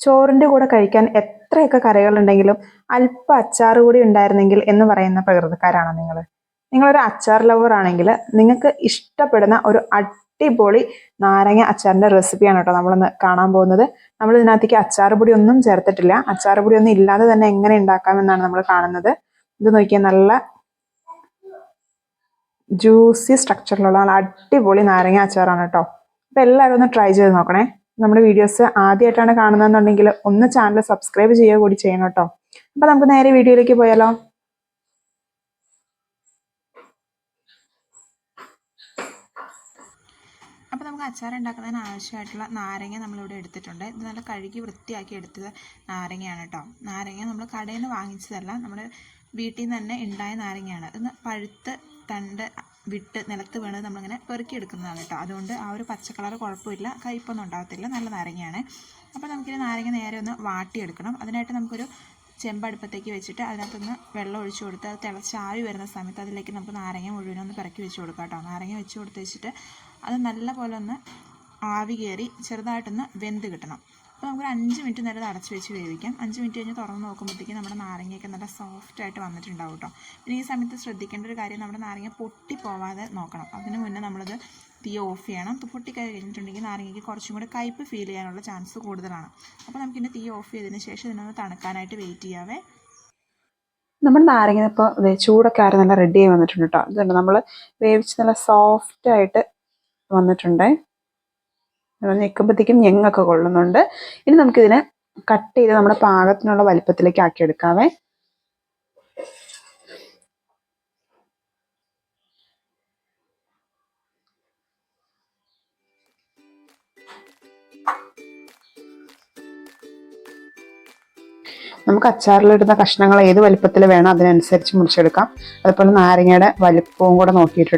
ചോറിന്റെ കൂടെ കഴിക്കാൻ എത്രയൊക്കെ കറികളുണ്ടെങ്കിലും അല്പം അച്ചാർ കൂടി ഉണ്ടായിരുന്നെങ്കിൽ എന്ന് പറയുന്ന പ്രകൃതിക്കാരാണ് നിങ്ങൾ? നിങ്ങളൊരു അച്ചാർ ലവർ ആണെങ്കിൽ നിങ്ങൾക്ക് ഇഷ്ടപ്പെടുന്ന ഒരു അടിപൊളി നാരങ്ങ അച്ചാറിന്റെ റെസിപ്പിയാണ് കേട്ടോ നമ്മളിന്ന് കാണാൻ പോകുന്നത്. നമ്മൾ ഇതിനകത്തേക്ക് അച്ചാർ പൊടി ഒന്നും ചേർത്തിട്ടില്ല. അച്ചാർ പൊടി ഒന്നും ഇല്ലാതെ തന്നെ എങ്ങനെ ഉണ്ടാക്കാമെന്നാണ് നമ്മൾ കാണുന്നത്. ഇത് നോക്കിയാൽ നല്ല ജ്യൂസി സ്ട്രക്ചറിലുള്ള നല്ല അടിപൊളി നാരങ്ങ അച്ചാറാണ് കേട്ടോ. അപ്പോൾ എല്ലാവരും ഒന്ന് ട്രൈ ചെയ്ത് നോക്കണേ. നമ്മുടെ വീഡിയോസ് ആദ്യമായിട്ടാണ് കാണുന്നതെന്നുണ്ടെങ്കിൽ ഒന്ന് ചാനൽ സബ്സ്ക്രൈബ് ചെയ്യുക കൂടി ചെയ്യണം കേട്ടോ. അപ്പോൾ നമുക്ക് നേരെ വീഡിയോയിലേക്ക് പോയാലോ. അപ്പോൾ നമുക്ക് അച്ചാർ ഉണ്ടാക്കുന്നതിന് ആവശ്യമായിട്ടുള്ള നാരങ്ങ നമ്മളിവിടെ എടുത്തിട്ടുണ്ട്. ഇത് നല്ല കഴുകി വൃത്തിയാക്കി എടുത്തത് നാരങ്ങയാണ് കേട്ടോ. നാരങ്ങ നമ്മൾ കടയിൽ നിന്ന് വാങ്ങിച്ചതല്ല നമ്മുടെ വീട്ടിൽ നിന്ന് തന്നെ ഉണ്ടായ നാരങ്ങയാണ്. ഇത് പഴുത്ത് തണ്ട് വിട്ട് നിലത്ത് വീണത് നമ്മളിങ്ങനെ പെറുക്കി എടുക്കുന്നതാണ് കേട്ടോ. അതുകൊണ്ട് ആ ഒരു പച്ച കളർ കുഴപ്പമില്ല. കയ്പൊന്നും ഉണ്ടാകത്തില്ല. നല്ല നാരങ്ങയാണ്. അപ്പോൾ നമുക്കിനി നാരങ്ങ നേരെ ഒന്ന് വാട്ടിയെടുക്കണം. അതിനായിട്ട് നമുക്കൊരു ചെമ്പടുപ്പത്തേക്ക് വെച്ചിട്ട് അതിനകത്തൊന്ന് വെള്ളം ഒഴിച്ചു കൊടുത്ത് അത് തിളച്ച് ആവി വരുന്ന സമയത്ത് അതിലേക്ക് നമുക്ക് നാരങ്ങ മുഴുവനൊന്ന് പിറക്കി വെച്ച് കൊടുക്കാം കേട്ടോ. നാരങ്ങ വെച്ച് കൊടുത്ത് വെച്ചിട്ട് അത് നല്ല പോലെ ഒന്ന് ആവി കയറി ചെറുതായിട്ടൊന്ന് വെന്ത് കിട്ടണം. അപ്പോൾ നമുക്കൊരു അഞ്ച് മിനിറ്റ് നേരം അടച്ച് വെച്ച് വേവിക്കാം. അഞ്ച് മിനിറ്റ് കഴിഞ്ഞ് തുറന്ന് നോക്കുമ്പോഴത്തേക്കും നമ്മുടെ നാരങ്ങയൊക്കെ നല്ല സോഫ്റ്റ് ആയിട്ട് വന്നിട്ടുണ്ടാവും കേട്ടോ പിന്നെ ഈ സമയത്ത് ശ്രദ്ധിക്കേണ്ട ഒരു കാര്യം നമ്മുടെ നാരങ്ങ പൊട്ടി പോവാതെ നോക്കണം. അതിന് മുന്നേ നമ്മളത് തീ ഓഫ് ചെയ്യണം. പൊട്ടി കഴിഞ്ഞിട്ടുണ്ടെങ്കിൽ നാരങ്ങയ്ക്ക് കുറച്ചും കൂടെ കയ്പ്പ് ഫീൽ ചെയ്യാനുള്ള ചാൻസ് കൂടുതലാണ്. അപ്പോൾ നമുക്കിന്റെ തീ ഓഫ് ചെയ്തതിന് ശേഷം ഇതിനൊന്ന് തണുക്കാനായിട്ട് വെയിറ്റ് ചെയ്യാവേ. നമ്മുടെ നാരങ്ങ ഇപ്പോൾ ചൂടൊക്കെ ആരും നല്ല റെഡി ആയി വന്നിട്ടുണ്ട് കേട്ടോ ഇതുണ്ട് നമ്മൾ വേവിച്ച് നല്ല സോഫ്റ്റ് ആയിട്ട് വന്നിട്ടുണ്ട്. ഞെക്കുമ്പോഴത്തേക്കും ഞെങ്ങൊക്കെ കൊള്ളുന്നുണ്ട്. ഇനി നമുക്കിതിനെ കട്ട് ചെയ്ത് നമ്മുടെ പാകത്തിനുള്ള വലിപ്പത്തിലേക്ക് ആക്കി എടുക്കാവേ നമുക്ക് അച്ചാറിലിടുന്ന കഷ്ണങ്ങൾ ഏത് വലിപ്പത്തിൽ വേണം അതിനനുസരിച്ച് മുറിച്ചെടുക്കാം. അതുപോലെ നാരങ്ങയുടെ വലിപ്പവും കൂടെ നോക്കിയിട്ട്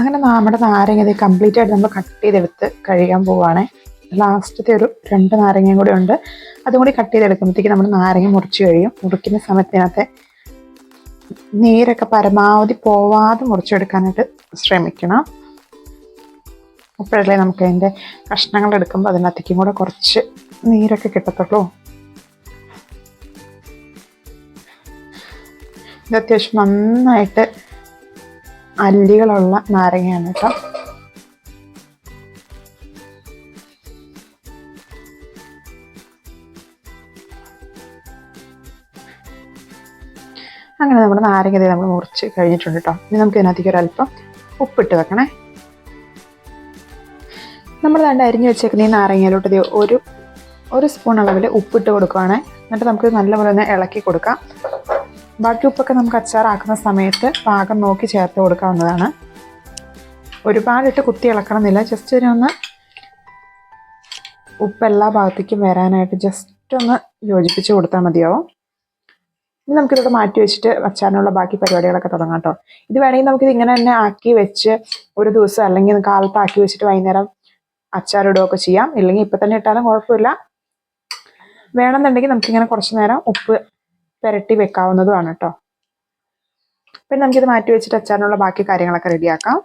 അങ്ങനെ നമ്മുടെ നാരങ്ങ കംപ്ലീറ്റ് ആയിട്ട് നമ്മൾ കട്ട് ചെയ്തെടുത്ത് കഴിയാൻ പോവുകയാണ് ലാസ്റ്റത്തെ ഒരു രണ്ട് നാരങ്ങയും കൂടി ഉണ്ട്. അതും കൂടി കട്ട് ചെയ്തെടുക്കുമ്പോഴത്തേക്ക് നമ്മൾ നാരങ്ങ മുറിച്ച് കഴിയും. മുറിക്കുന്ന സമയത്തിനകത്ത് നീരൊക്കെ പരമാവധി പോവാതെ മുറിച്ചെടുക്കാനായിട്ട് ശ്രമിക്കണം. അപ്പോഴല്ലേ നമുക്ക് അതിന്റെ കഷ്ണങ്ങൾ എടുക്കുമ്പോൾ അതിനകത്തേക്കും കൂടെ കുറച്ച് നീരൊക്കെ കിട്ടത്തുള്ളൂ. ഇത് അത്യാവശ്യം നന്നായിട്ട് അല്ലികളുള്ള നാരങ്ങയാണ് കേട്ടോ. അങ്ങനെ നമ്മുടെ നാരങ്ങ ദേ നമ്മൾ മുറിച്ച് കഴിഞ്ഞിട്ടുണ്ട് കേട്ടോ. ഇനി നമുക്ക് ഇതിനകത്തേക്ക് ഒരല്പം ഉപ്പിട്ട് വെക്കണേ. നമ്മൾ രണ്ട് അരിഞ്ഞ് വെച്ചേക്കുന്ന ഈ നാരങ്ങയിലോട്ട് ഒരു ഒരു സ്പൂൺ അളവിൽ ഉപ്പിട്ട് കൊടുക്കുകയാണ് എന്നിട്ട് നമുക്ക് നല്ലപോലെ ഒന്ന് ഇളക്കി കൊടുക്കാം. ബാക്കി ഉപ്പൊക്കെ നമുക്ക് അച്ചാറാക്കുന്ന സമയത്ത് പാകം നോക്കി ചേർത്ത് കൊടുക്കാവുന്നതാണ്. ഒരുപാടിട്ട് കുത്തി ഇളക്കണമെന്നില്ല. ജസ്റ്റ് ഇതിനൊന്ന് ഉപ്പ് എല്ലാ ഭാഗത്തേക്കും വരാനായിട്ട് ജസ്റ്റ് ഒന്ന് യോജിപ്പിച്ച് കൊടുത്താൽ മതിയാവും. ഇനി നമുക്കിതോടെ മാറ്റി വെച്ചിട്ട് അച്ചാറിനുള്ള ബാക്കി പരിപാടികളൊക്കെ തുടങ്ങാം കേട്ടോ. ഇത് വേണമെങ്കിൽ നമുക്കിത് ഇങ്ങനെ തന്നെ ആക്കി വെച്ച് ഒരു ദിവസം അല്ലെങ്കിൽ കാലത്ത് ആക്കി വെച്ചിട്ട് വൈകുന്നേരം അച്ചാറിടുകയൊക്കെ ചെയ്യാം. ഇല്ലെങ്കിൽ ഇപ്പം തന്നെ ഇട്ടാലും കുഴപ്പമില്ല. വേണമെന്നുണ്ടെങ്കിൽ നമുക്കിങ്ങനെ കുറച്ച് നേരം ഉപ്പ് പുരട്ടി വെക്കാവുന്നതുമാണ് കേട്ടോ പിന്നെ നമുക്കിത് മാറ്റി വെച്ചിട്ട് അച്ചാറിനുള്ള ബാക്കി കാര്യങ്ങളൊക്കെ റെഡിയാക്കാം.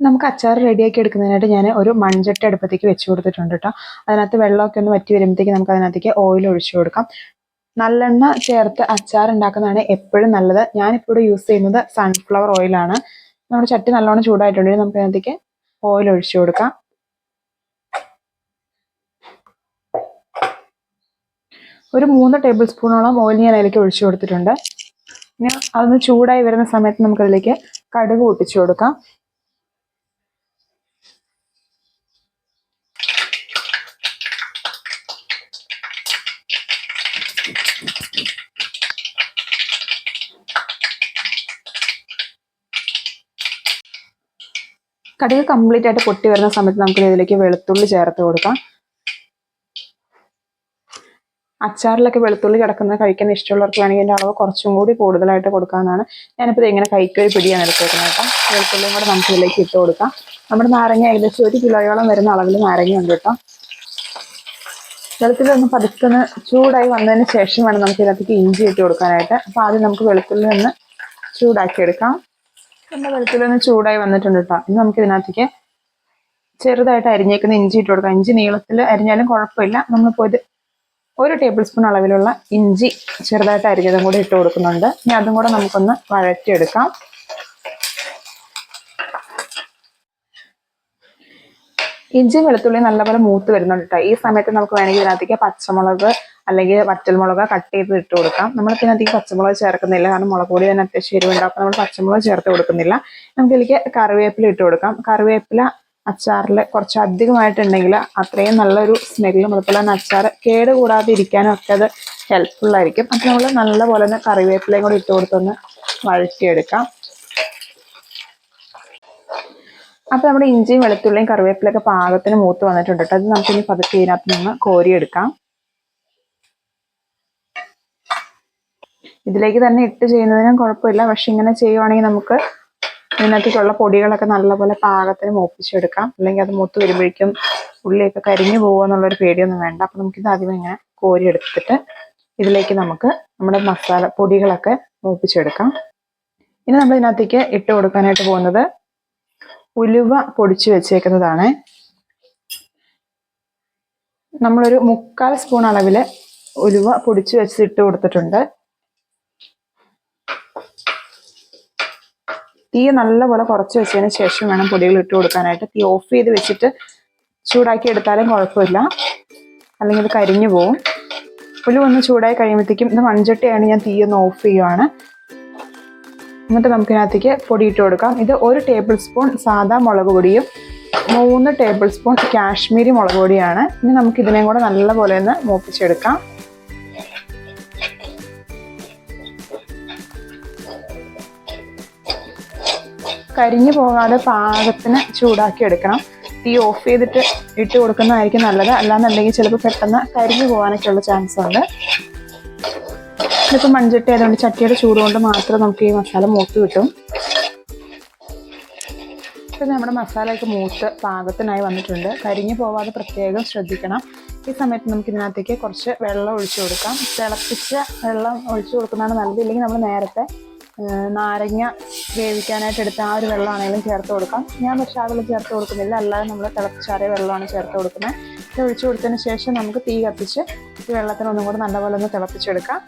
നമുക്ക് അച്ചാർ റെഡിയാക്കി എടുക്കുന്നതിനായിട്ട് ഞാൻ ഒരു മൺചട്ടി അടുപ്പത്തേക്ക് വെച്ച് കൊടുത്തിട്ടുണ്ട് കേട്ടോ അതിനകത്ത് വെള്ളമൊക്കെ ഒന്ന് വറ്റി വരുമ്പോഴത്തേക്ക് നമുക്ക് അതിനകത്തേക്ക് ഓയിൽ ഒഴിച്ചു കൊടുക്കാം. നല്ലെണ്ണ ചേർത്ത് അച്ചാർ ഉണ്ടാക്കുന്നതാണ് എപ്പോഴും നല്ലത്. ഞാനിപ്പോൾ ഇവിടെ യൂസ് ചെയ്യുന്നത് സൺഫ്ലവർ ഓയിലാണ് നമ്മുടെ ചട്ടി നല്ലോണം ചൂടായിട്ടുണ്ടെങ്കിൽ നമുക്ക് അതിനകത്തേക്ക് ഓയിൽ ഒഴിച്ചു കൊടുക്കാം. ഒരു മൂന്ന് ടേബിൾ സ്പൂണോളം ഓയിൽ ഞാൻ അതിലേക്ക് ഒഴിച്ചു കൊടുത്തിട്ടുണ്ട്. ഇനി അതൊന്ന് ചൂടായി വരുന്ന സമയത്ത് നമുക്കതിലേക്ക് കടുക് പൊട്ടിച്ചു കൊടുക്കാം. കടുക് കംപ്ലീറ്റ് ആയിട്ട് പൊട്ടി വരുന്ന സമയത്ത് നമുക്ക് ഇതിലേക്ക് വെളുത്തുള്ളി ചേർത്ത് കൊടുക്കാം. അച്ചാറിലൊക്കെ വെളുത്തുള്ളി കിടക്കുന്നത് കഴിക്കാൻ ഇഷ്ടമുള്ളവർക്ക് വേണമെങ്കിൽ എന്റെ അളവ് കുറച്ചും കൂടി കൂടുതലായിട്ട് കൊടുക്കാമെന്നാണ് ഞാനിപ്പോൾ ഇങ്ങനെ കൈക്കൊരു പിടിയാണ് എടുത്തേക്കുന്നത് കേട്ടോ. വെളുത്തുള്ളിയും കൂടെ നമുക്ക് ഇതിലേക്ക് ഇട്ട് കൊടുക്കാം. നമ്മുടെ നാരങ്ങ ഏകദേശം ഒരു കിലോയോളം വരുന്ന അളവിൽ നാരങ്ങ ഉണ്ട് കേട്ടോ. വെളുത്തുള്ളി ഒന്ന് പതുക്കെ ചൂടായി വന്നതിന് ശേഷം വേണം നമുക്ക് ഇതിനകത്തേക്ക് ഇഞ്ചി ഇട്ട് കൊടുക്കാനായിട്ട്. അപ്പോൾ ആദ്യം നമുക്ക് വെളുത്തുള്ളി ഒന്ന് ചൂടാക്കി എടുക്കാം. നമ്മുടെ വെളുത്തുള്ളി ഒന്ന് ചൂടായി വന്നിട്ടുണ്ട് കേട്ടോ. ഇനി നമുക്ക് ഇതിനകത്തേക്ക് ചെറുതായിട്ട് അരിഞ്ഞേക്കുന്ന ഇഞ്ചി ഇട്ട് കൊടുക്കാം. ഇഞ്ചി നീളത്തിൽ അരിഞ്ഞാലും കുഴപ്പമില്ല. നമ്മളിപ്പോൾ ഇത് ഒരു ടേബിൾ സ്പൂൺ അളവിലുള്ള ഇഞ്ചി ചെറുതായിട്ട് അരിഞ്ഞതും കൂടി ഇട്ട് കൊടുക്കുന്നുണ്ട്. ഇനി അതും കൂടെ നമുക്കൊന്ന് വഴറ്റിയെടുക്കാം. ഇഞ്ചി വെളുത്തുള്ളി നല്ലപോലെ മൂത്ത് വരുന്നുണ്ട് കേട്ടോ ഈ സമയത്ത് നമുക്ക് വേണമെങ്കിൽ ഇതിനകത്തേക്ക് പച്ചമുളക് അല്ലെങ്കിൽ വറ്റൽമുളക് കട്ട് ചെയ്ത് ഇട്ട് കൊടുക്കാം. നമ്മൾ ഇതിനകത്തേക്ക് പച്ചമുളക് ചേർക്കുന്നില്ല. കാരണം മുളക് പൊടി തന്നെ അത്യാവശ്യം എരിവുണ്ടാവും. അപ്പോൾ നമ്മൾ പച്ചമുളക് ചേർത്ത് കൊടുക്കുന്നില്ല. നമുക്ക് ഇതിലേക്ക് കറിവേപ്പില ഇട്ട് കൊടുക്കാം. കറിവേപ്പില അച്ചാറിൽ കുറച്ച് അധികമായിട്ടുണ്ടെങ്കിൽ അത്രയും നല്ലൊരു സ്മെല്ലും അതുപോലെ തന്നെ അച്ചാർ കേട് കൂടാതെ ഇരിക്കാനും ഒക്കെ അത് ആയിരിക്കും. അപ്പോൾ നമ്മൾ നല്ലപോലെ തന്നെ കറിവേപ്പിലയും കൂടി ഇട്ട് കൊടുത്തൊന്ന് വഴറ്റിയെടുക്കാം. അപ്പോൾ നമ്മുടെ ഇഞ്ചിയും വെളുത്തുള്ളിയും കറിവേപ്പിലൊക്കെ പാകത്തിന് മൂത്ത് വന്നിട്ടുണ്ട് കേട്ടോ. അത് നമുക്കിനി പതുക്കെ ഇതിനകത്ത് നിന്ന് കോരിയെടുക്കാം. ഇതിലേക്ക് തന്നെ ഇട്ട് ചെയ്യുന്നതിനും കുഴപ്പമില്ല. പക്ഷെ ഇങ്ങനെ ചെയ്യുവാണെങ്കിൽ നമുക്ക് ഇതിനകത്തേക്കുള്ള പൊടികളൊക്കെ നല്ലപോലെ പാകത്തിന് മൂപ്പിച്ചെടുക്കാം. അല്ലെങ്കിൽ അത് മൂത്ത് വരുമ്പോഴേക്കും ഉള്ളിയൊക്കെ കരിഞ്ഞു പോകുക എന്നുള്ളൊരു പേടിയൊന്നും വേണ്ട. അപ്പം നമുക്കിത് ആദ്യം ഇങ്ങനെ കോരി എടുത്തിട്ട് ഇതിലേക്ക് നമുക്ക് നമ്മുടെ മസാല പൊടികളൊക്കെ മൂപ്പിച്ചെടുക്കാം. ഇനി നമ്മൾ ഇതിനകത്തേക്ക് ഇട്ട് കൊടുക്കാനായിട്ട് പോകുന്നത് ഉലുവ പൊടിച്ചു വെച്ചേക്കുന്നതാണ്. നമ്മളൊരു മുക്കാൽ സ്പൂൺ അളവിൽ ഉലുവ പൊടിച്ചു വെച്ച് ഇട്ട് കൊടുത്തിട്ടുണ്ട്. തീ നല്ലപോലെ കുറച്ച് വെച്ചതിന് ശേഷം വേണം പൊടികൾ ഇട്ട് കൊടുക്കാനായിട്ട്. തീ ഓഫ് ചെയ്ത് വെച്ചിട്ട് ചൂടാക്കി എടുത്താലും കുഴപ്പമില്ല. അല്ലെങ്കിൽ ഇത് കരിഞ്ഞു പോവും. ഉലുവ ഒന്ന് ചൂടായി കഴിയുമ്പോഴത്തേക്കും ഇത് മൺചട്ടിയാണ് ഞാൻ തീ ഒന്ന് ഓഫ് ചെയ്യുവാണ്. എന്നിട്ട് നമുക്ക് ഇതിനകത്തേക്ക് പൊടി ഇട്ട് കൊടുക്കാം. ഇത് ഒരു ടേബിൾ സ്പൂൺ സാധാ മുളക് പൊടിയും മൂന്ന് ടേബിൾ സ്പൂൺ കാശ്മീരി മുളക് പൊടിയാണ്. ഇനി നമുക്ക് ഇതിനെയും കൂടെ നല്ലപോലെ ഒന്ന് മൂപ്പിച്ചെടുക്കാം. കരിഞ്ഞു പോകാതെ പാകത്തിന് ചൂടാക്കി എടുക്കണം. തീ ഓഫ് ചെയ്തിട്ട് ഇട്ട് കൊടുക്കുന്നതായിരിക്കും നല്ലത്. അല്ലാന്നുണ്ടെങ്കിൽ ചിലപ്പോൾ പെട്ടെന്ന് കരിഞ്ഞു പോകാനൊക്കെ ഉള്ള ചാൻസ് ഉണ്ട്. ഇതിപ്പോൾ മൺചട്ടി ആയതുകൊണ്ട് ചട്ടിയുടെ ചൂട് കൊണ്ട് മാത്രം നമുക്ക് ഈ മസാല മൂത്ത് കിട്ടും. ഇപ്പം നമ്മുടെ മസാലയൊക്കെ മൂത്ത് പാകത്തിനായി വന്നിട്ടുണ്ട്. കരിഞ്ഞു പോവാതെ പ്രത്യേകം ശ്രദ്ധിക്കണം. ഈ സമയത്ത് നമുക്ക് ഇതിനകത്തേക്ക് കുറച്ച് വെള്ളം ഒഴിച്ചു കൊടുക്കാം. തിളപ്പിച്ച വെള്ളം ഒഴിച്ചു കൊടുക്കുന്നതാണ് നല്ലത്. ഇല്ലെങ്കിൽ നമ്മൾ നേരത്തെ നാരങ്ങ വേവിക്കാനായിട്ട് എടുത്ത ആ ഒരു വെള്ളമാണെങ്കിലും ചേർത്ത് കൊടുക്കാം. ഞാൻ പക്ഷേ ആ വെള്ളം ചേർത്ത് കൊടുക്കുന്നില്ല. അല്ലാതെ നമ്മൾ തിളപ്പിച്ചാറിയ വെള്ളമാണ് ചേർത്ത് കൊടുക്കുന്നത്. ഇത് ഒഴിച്ചു കൊടുത്തതിന് ശേഷം നമുക്ക് തീ കത്തിച്ച് ഈ വെള്ളത്തിന് ഒന്നും കൂടെ നല്ലപോലെ ഒന്ന് തിളപ്പിച്ചെടുക്കാം.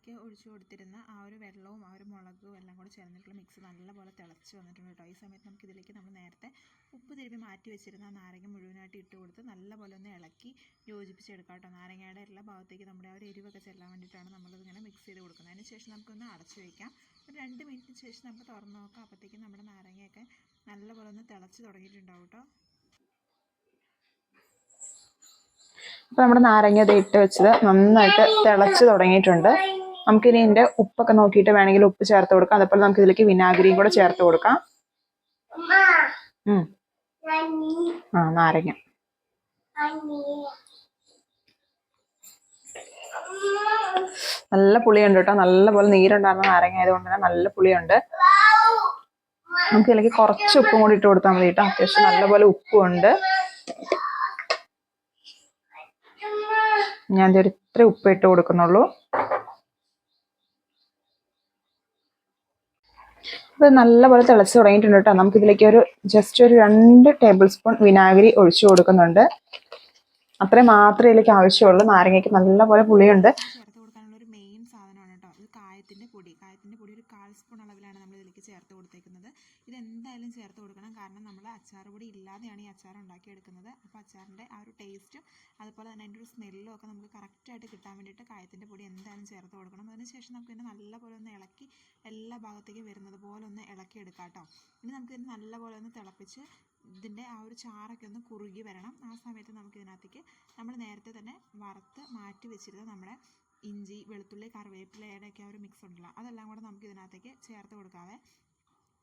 ചട്ടിയിലേക്ക് ഒഴിച്ചു കൊടുത്തിരുന്ന ആ ഒരു വെള്ളവും ആ ഒരു മുളകും എല്ലാം കൂടി ചേർന്നിട്ടുള്ള മിക്സ് നല്ലപോലെ തിളച്ച് വന്നിട്ടുണ്ട് കേട്ടോ. ഈ സമയത്ത് നമുക്ക് ഇതിലേക്ക് നമ്മൾ നേരത്തെ ഉപ്പ് തിരുമ്പി മാറ്റി വെച്ചിരുന്ന ആ നാരങ്ങ മുഴുവനായിട്ട് ഇട്ട് കൊടുത്ത് നല്ലപോലെ ഒന്ന് ഇളക്കി യോജിപ്പിച്ചെടുക്കാം കേട്ടോ. നാരങ്ങയുടെ എല്ലാ ഭാഗത്തേക്ക് നമ്മുടെ ആ ഒരു എരിവൊക്കെ ചെല്ലാൻ വേണ്ടിയിട്ടാണ് നമ്മളിതിങ്ങനെ മിക്സ് ചെയ്ത് കൊടുക്കുന്നത്. അതിന് ശേഷം നമുക്കൊന്ന് അടച്ചു വയ്ക്കാം ഒരു രണ്ട് മിനിറ്റിന് ശേഷം നമുക്ക് തുറന്ന് നോക്കാം. അപ്പോഴത്തേക്കും നമ്മുടെ നാരങ്ങയൊക്കെ നല്ലപോലെ ഒന്ന് തിളച്ച് തുടങ്ങിയിട്ടുണ്ടാവും കേട്ടോ. അപ്പോൾ നമ്മുടെ നാരങ്ങ ഇട്ട് വെച്ചത് നന്നായിട്ട് തിളച്ച് തുടങ്ങിയിട്ടുണ്ട്. നമുക്കിനി ഇതിന്റെ ഉപ്പൊക്കെ നോക്കിയിട്ട് വേണമെങ്കിൽ ഉപ്പ് ചേർത്ത് കൊടുക്കാം. അതേപോലെ നമുക്ക് ഇതിലേക്ക് വിനാഗിരിയും കൂടെ ചേർത്ത് കൊടുക്കാം. ആ നാരങ്ങ. നല്ല പുളിയുണ്ട് കേട്ടോ. നല്ലപോലെ നീരുണ്ടാകുന്ന നാരങ്ങ ആയതുകൊണ്ട് തന്നെ നല്ല പുളിയുണ്ട്. നമുക്ക് ഇതിലേക്ക് കുറച്ച് ഉപ്പും കൂടി ഇട്ട് കൊടുത്താൽ മതി കേട്ടോ. അത്യാവശ്യം നല്ലപോലെ ഉപ്പും ഉണ്ട് ഞാൻ ഇത്ര ഉപ്പ് ഇട്ട് കൊടുക്കുന്നുള്ളൂ. ഇത് നല്ലപോലെ തിളച്ച് തുടങ്ങിയിട്ടുണ്ട് കേട്ടോ. നമുക്കിതിലേക്ക് ഒരു ജസ്റ്റ് ഒരു രണ്ട് ടേബിൾ സ്പൂൺ വിനാഗിരി ഒഴിച്ചു കൊടുക്കുന്നുണ്ട്. അത്രയും മാത്രമേ ഇതിലേക്ക് ആവശ്യമുള്ളൂ. നാരങ്ങയ്ക്ക് നല്ലപോലെ പുളിയുണ്ട് ചേർത്ത് കൊടുക്കാനുള്ള ഒരു മെയിൻ സാധനമാണ് കേട്ടോ ഇത് കായത്തിന്റെ പൊടി കായത്തിന്റെ പൊടി ഒരു കാൽ സ്പൂൺ അളവിലാണ് നമ്മൾ ഇതിലേക്ക് ചേർത്ത് കൊടുത്തേക്കുന്നത് ഇത് എന്തായാലും ചേർത്ത് കൊടുക്കണം. കാരണം നമ്മൾ അച്ചാർ പൊടി ഇല്ലാതെയാണ് ഈ അച്ചാർ ഉണ്ടാക്കിയെടുക്കുന്നത്. അപ്പോൾ അച്ചാറിന്റെ ആ ഒരു ടേസ്റ്റും അതുപോലെ തന്നെ അതിന്റെ ഒരു സ്മെല്ലും ഒക്കെ നമുക്ക് കറക്റ്റായിട്ട് കിട്ടാൻ വേണ്ടിയിട്ട് കായത്തിന്റെ പൊടി എന്തായാലും ചേർത്ത് കൊടുക്കണം. അതിനുശേഷം നമുക്ക് ഇതിനെ നല്ലപോലെ ഒന്ന് ഇളക്കി എല്ലാ ഭാഗത്തേക്കും വരുന്നത് പോലെ ഒന്ന് ഇളക്കി എടുക്കാം കേട്ടോ. ഇനി നമുക്ക് ഇതിന് നല്ലപോലെ ഒന്ന് തിളപ്പിച്ച് ഇതിന്റെ ആ ഒരു ചാറൊക്കെ ഒന്ന് കുറുകി വരണം. ആ സമയത്ത് നമുക്ക് ഇതിനകത്തേക്ക് നമ്മൾ നേരത്തെ തന്നെ വറുത്ത് മാറ്റി വെച്ചിരുന്ന നമ്മുടെ ഇഞ്ചി വെളുത്തുള്ളി കറിവേപ്പിലയുടെ ഒക്കെ ആ ഒരു മിക്സ് ഉണ്ടല്ലോ അതെല്ലാം കൂടെ നമുക്ക് ഇതിനകത്തേക്ക് ചേർത്ത് കൊടുക്കാവേ.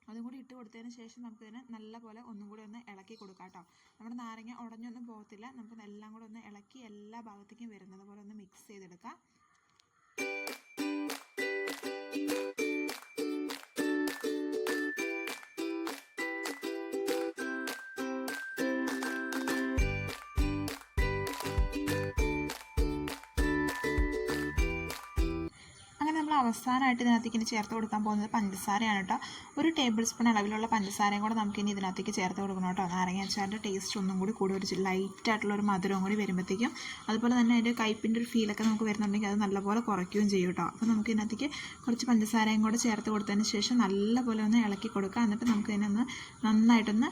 അതും കൂടി ഇട്ട് കൊടുത്തതിന് ശേഷം നമുക്ക് നമുക്കിതിനെ നല്ലപോലെ ഒന്നും കൂടി ഒന്ന് ഇളക്കി കൊടുക്കാം കേട്ടോ നമ്മുടെ നാരങ്ങ ഉടഞ്ഞൊന്നും പോകത്തില്ല. നമുക്ക് എല്ലാം കൂടി ഒന്ന് ഇളക്കി എല്ലാ ഭാഗത്തേക്കും വരുന്നത് പോലെ ഒന്ന് മിക്സ് ചെയ്തെടുക്കാം. അവസാനമായിട്ട് ഇതിനകത്തേക്ക് ഇനി ചേർത്ത് കൊടുക്കാൻ പോകുന്നത് പഞ്ചസാരയാണ് കേട്ടോ. ഒരു ടേബിൾ സ്പൂൺ അളവിലുള്ള പഞ്ചസാരയും കൂടെ നമുക്ക് ഇനി ഇതിനകത്തേക്ക് ചേർത്ത് കൊടുക്കണം കേട്ടോ. നാരങ്ങ അച്ചാറിന്റെ ടേസ്റ്റ് ഒന്നും കൂടി കൂടി ഒരു ലൈറ്റ് ആയിട്ടുള്ള ഒരു മധുരവും കൂടി വരുമ്പോഴത്തേക്കും അതുപോലെ തന്നെ അതിന്റെ കയ്പിന്റെ ഒരു ഫീലൊക്കെ നമുക്ക് വരുന്നുണ്ടെങ്കിൽ അത് നല്ലപോലെ കുറയ്ക്കുകയും ചെയ്യും കേട്ടോ. അപ്പോൾ നമുക്ക് ഇതിനകത്തേക്ക് കുറച്ച് പഞ്ചസാരയും കൂടെ ചേർത്ത് കൊടുത്തതിന് ശേഷം നല്ലപോലെ ഒന്ന് ഇളക്കി കൊടുക്കുക. എന്നിട്ട് നമുക്ക് ഇതിനൊന്ന് നന്നായിട്ടൊന്ന്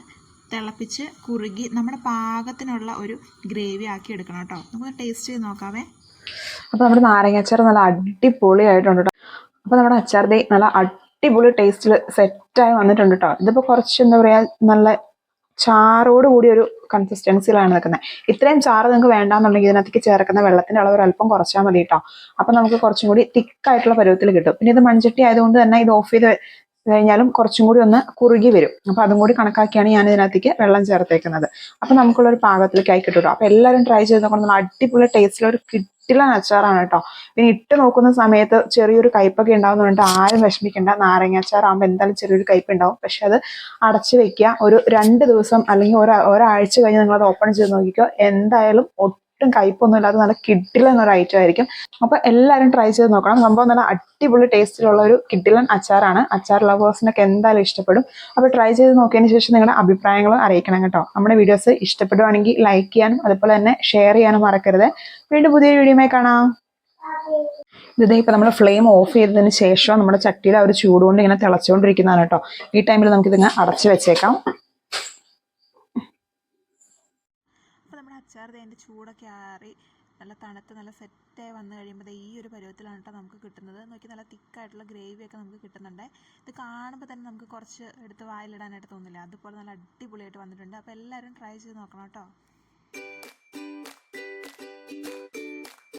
തിളപ്പിച്ച് കുറുകി നമ്മുടെ പാകത്തിനുള്ള ഒരു ഗ്രേവി ആക്കി എടുക്കണം കേട്ടോ. നമുക്ക് ടേസ്റ്റ് ചെയ്ത് നോക്കാവേ. അപ്പോൾ നമ്മുടെ നാരങ്ങ അച്ചാർ നല്ല അടിപൊളിയായിട്ടുണ്ട് അപ്പോൾ നമ്മുടെ അച്ചാർ ദേ നല്ല അടിപൊളി ടേസ്റ്റിൽ സെറ്റായി വന്നിട്ടുണ്ട് കേട്ടോ ഇതിപ്പോൾ കുറച്ച് എന്താ പറയുക നല്ല ചാറോട് കൂടി ഒരു കൺസിസ്റ്റൻസിയിലാണ് നിൽക്കുന്നത് ഇത്രയും ചാറ് നിങ്ങൾക്ക് വേണ്ടാന്നുണ്ടെങ്കിൽ ഇതിനകത്തേക്ക് ചേർക്കുന്ന വെള്ളത്തിന്റെ അളവ് അല്പം കുറച്ചാൽ മതി കേട്ടോ അപ്പം നമുക്ക് കുറച്ചും കൂടി തിക്കായിട്ടുള്ള പരുവത്തിൽ കിട്ടും. പിന്നെ ഇത് മൺചട്ടി ആയതുകൊണ്ട് തന്നെ ഇത് ഓഫ് ചെയ്ത് കഴിഞ്ഞാലും കുറച്ചും കൂടി ഒന്ന് കുറുകി വരും. അപ്പം അതും കൂടി കണക്കാക്കിയാണ് ഞാൻ ഇതിനകത്തേക്ക് വെള്ളം ചേർത്തേക്കുന്നത്. അപ്പം നമുക്കുള്ള ഒരു പാകത്തിലേക്ക് ആയി കിട്ടും കേട്ടോ അപ്പം എല്ലാവരും ട്രൈ ചെയ്ത് നോക്കണം. അടിപൊളി ടേസ്റ്റിൽ ഒരു കിട്ടില്ല അച്ചാറാണ് കേട്ടോ. പിന്നെ ഇട്ട് നോക്കുന്ന സമയത്ത് ചെറിയൊരു കയ്പൊക്കെ ഉണ്ടാവുന്നുണ്ട് ആരും വിഷമിക്കേണ്ട. നാരങ്ങ അച്ചാറാകുമ്പോൾ എന്തായാലും ചെറിയൊരു കയ്പ് ഉണ്ടാവും. പക്ഷെ അത് അടച്ച് വെക്കുക ഒരു രണ്ട് ദിവസം അല്ലെങ്കിൽ ഒരാഴ്ച കഴിഞ്ഞ് നിങ്ങൾ അത് ഓപ്പൺ ചെയ്ത് നോക്കിക്കോ. എന്തായാലും ഒട്ടും കയ്പൊന്നും ഇല്ലാതെ നല്ല കിഡിലൻ ഒരു ഐറ്റം ആയിരിക്കും. അപ്പൊ എല്ലാവരും ട്രൈ ചെയ്ത് നോക്കണം. സംഭവം നല്ല അടിപൊളി ടേസ്റ്റിലുള്ള ഒരു കിഡിലൻ അച്ചാറാണ്. അച്ചാർ ലവേഴ്സിനൊക്കെ എന്തായാലും ഇഷ്ടപ്പെടും. അപ്പോൾ ട്രൈ ചെയ്ത് നോക്കിയതിന് ശേഷം നിങ്ങളുടെ അഭിപ്രായങ്ങൾ അറിയിക്കണം കേട്ടോ. നമ്മുടെ വീഡിയോസ് ഇഷ്ടപ്പെടുവാണെങ്കിൽ ലൈക്ക് ചെയ്യാനും അതുപോലെ തന്നെ ഷെയർ ചെയ്യാനും മറക്കരുത്. വീണ്ടും പുതിയൊരു വീഡിയോയുമായി കാണാം. ഇതേ ഇപ്പൊ നമ്മൾ ഫ്ലെയിം ഓഫ് ചെയ്തതിന് ശേഷം നമ്മുടെ ചട്ടിയുടെ ആ ഒരു ചൂടുകൊണ്ട് ഇങ്ങനെ തിളച്ചുകൊണ്ടിരിക്കുന്നതാണ് കേട്ടോ. ഈ ടൈമിൽ നമുക്കിതിങ്ങനെ അടച്ചു വെച്ചേക്കാം. അച്ചാർ അതിന്റെ ചൂടൊക്കെ ആറി നല്ല തണുത്ത് നല്ല സെറ്റായി വന്നു കഴിയുമ്പോൾ ഈ ഒരു പരുവത്തിലാണ് കേട്ടോ നമുക്ക് കിട്ടുന്നത്. നോക്കി നല്ല തിക്കായിട്ടുള്ള ഗ്രേവിയൊക്കെ നമുക്ക് കിട്ടുന്നുണ്ട്. ഇത് കാണുമ്പോൾ തന്നെ നമുക്ക് കുറച്ച് എടുത്ത് വായിലിടാനായിട്ട് തോന്നില്ല. അതുപോലെ നല്ല അടിപൊളിയായിട്ട് വന്നിട്ടുണ്ട്. അപ്പോൾ എല്ലാവരും ട്രൈ ചെയ്ത് നോക്കണം കേട്ടോ